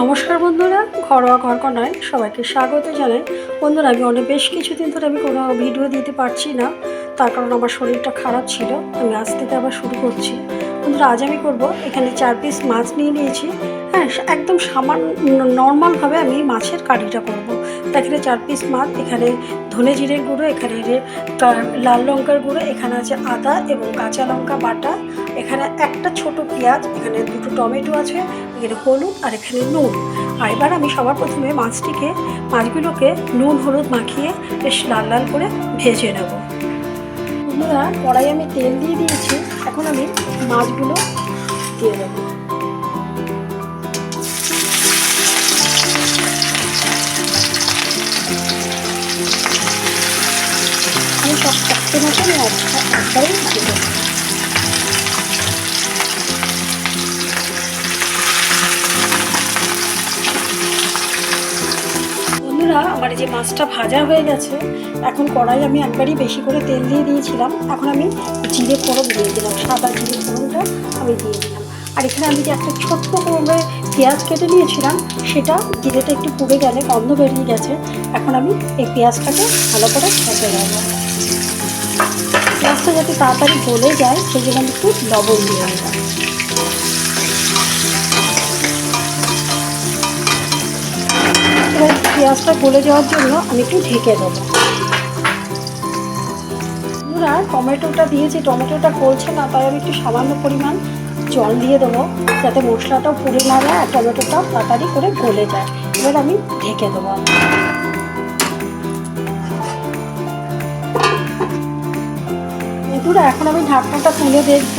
নমস্কার বন্ধুরা, ঘরোয়া ঘরকনায় সবাইকে স্বাগত জানাই। বন্ধুরা, আমি অনেক বেশ কিছুদিন ধরে আমি কোনো ভিডিও দিতে পারছি না, তার কারণ আমার শরীরটা খারাপ ছিল, আমি আজ থেকে আবার শুরু করছি। বন্ধুরা, আজ আমি করব, এখানে চার পিস মাছ নিয়ে নিয়েছি। হ্যাঁ একদম সামান্য নর্মালভাবে আমি মাছের কারিটা করব। তো এখানে চার পিস মাছ, এখানে ধনে জিরের গুঁড়ো, এখানে লাল লঙ্কার গুঁড়ো, এখানে আছে আদা এবং কাঁচা লঙ্কা বাটা, এখানে ছোট পেঁয়াজ, এখানে দুটো টমেটো আছে, এখানে হলুদ আর এখানে নুন। আর এবার আমি সবার প্রথমে মাছটিকে, মাছগুলোকে নুন, হলুদ মাখিয়ে বেশ লাল লাল করে ভেজে নেব। বন্ধুরা কড়াই আমি তেল দিয়ে দিয়েছি, এখন আমি মাছগুলো দিয়ে দেবো। আমি সব চারটে মতো আমি এক- একবারে দিয়ে দেবো। বন্ধুরা, আমার যে মাছটা ভাজা হয়ে গেছে, এখন কড়াই আমি একবারই বেশি করে তেল দিয়ে দিয়েছিলাম। এখন আমি জিরে ফোড়ন দিয়ে দিলাম, সাদা জিরে ফোড়নটা আমি দিয়ে দিলাম। আর এখানে আমি যে একটা ছোট্ট করে পেঁয়াজ কেটে নিয়েছিলাম, সেটা জিরেটা একটু পুড়ে গেলে, গন্ধ বেরিয়ে গেছে। এখন আমি এই পেঁয়াজটাকে ভালো করে ভেজে নেব। পেঁয়াজটা যাতে তাড়াতাড়ি গলে যায়, সেই জন্য আমি একটু লবণ দিয়ে দিলাম। পেঁয়াজটা গলে যাওয়ার জন্য আমি একটু ঢেকে দেবো। বন্ধুরা, টমেটোটা দিয়েছি টমেটোটা গলছে না তাই আমি একটু সামান্য পরিমাণ জল দিয়ে দেবো, যাতে মশলাটাও পুড়ে না যায় আর টমেটোটা তাড়াতাড়ি করে গলে যায়। এবার আমি ঢেকে দেবো। এখন আমি ঢাকনাটা তুলে দেখব।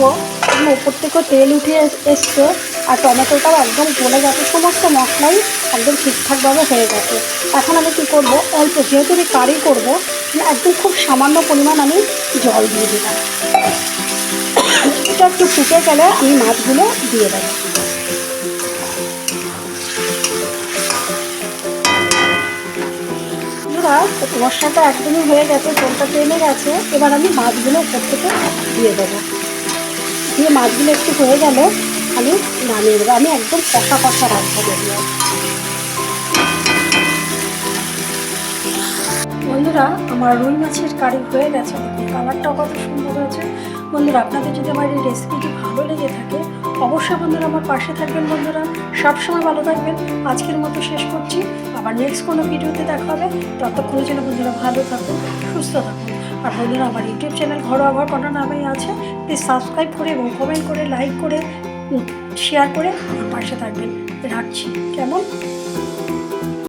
ওপর থেকে তেল উঠে এসছে। আর টমেটোটাও একদম গলে গেছে, সমস্ত মশলাই একদম ঠিকঠাকভাবে হয়ে গেছে। এখন আমি কী করব, অল্প যেহেতু আমি কারি করব একদম খুব সামান্য পরিমাণ আমি জল দিয়ে দিলাম। এটা একটু ফুটে গেলে আমি মাছগুলো দিয়ে দেবো। মশলাটা একদমই হয়ে গেছে, জলটা টেনে গেছে, এবার আমি মাছগুলো উপর থেকে দিয়ে দেবো। দিয়ে মাছগুলো একটু হয়ে গেলে আমি নামিয়ে দেবো। আমি একদম কষা কষা রাখব যেগুলো বন্ধুরা, আমার রুই মাছের কারি হয়ে গেছে। কালারটাও কত সুন্দর হয়েছে। বন্ধুরা, আপনাদের যদি আমার এই রেসিপিটি ভালো লেগে থাকে, অবশ্যই বন্ধুরা আমার পাশে থাকবেন বন্ধুরা। সবসময় ভালো থাকবেন। আজকের মতো শেষ করছি। আবার নেক্সট কোনো ভিডিওতে দেখা হবে। ততক্ষণের জন্য বন্ধুরা ভালো থাকুন, সুস্থ থাকুন। আর বন্ধুরা, আমার ইউটিউব চ্যানেল ঘরোয়া ঘর কটা নামেই আছে। প্লিজ সাবস্ক্রাইব করে এবং কমেন্ট করে লাইক করে শেয়ার করে আমার পাশে থাকবেন। রাখছি। কেমন?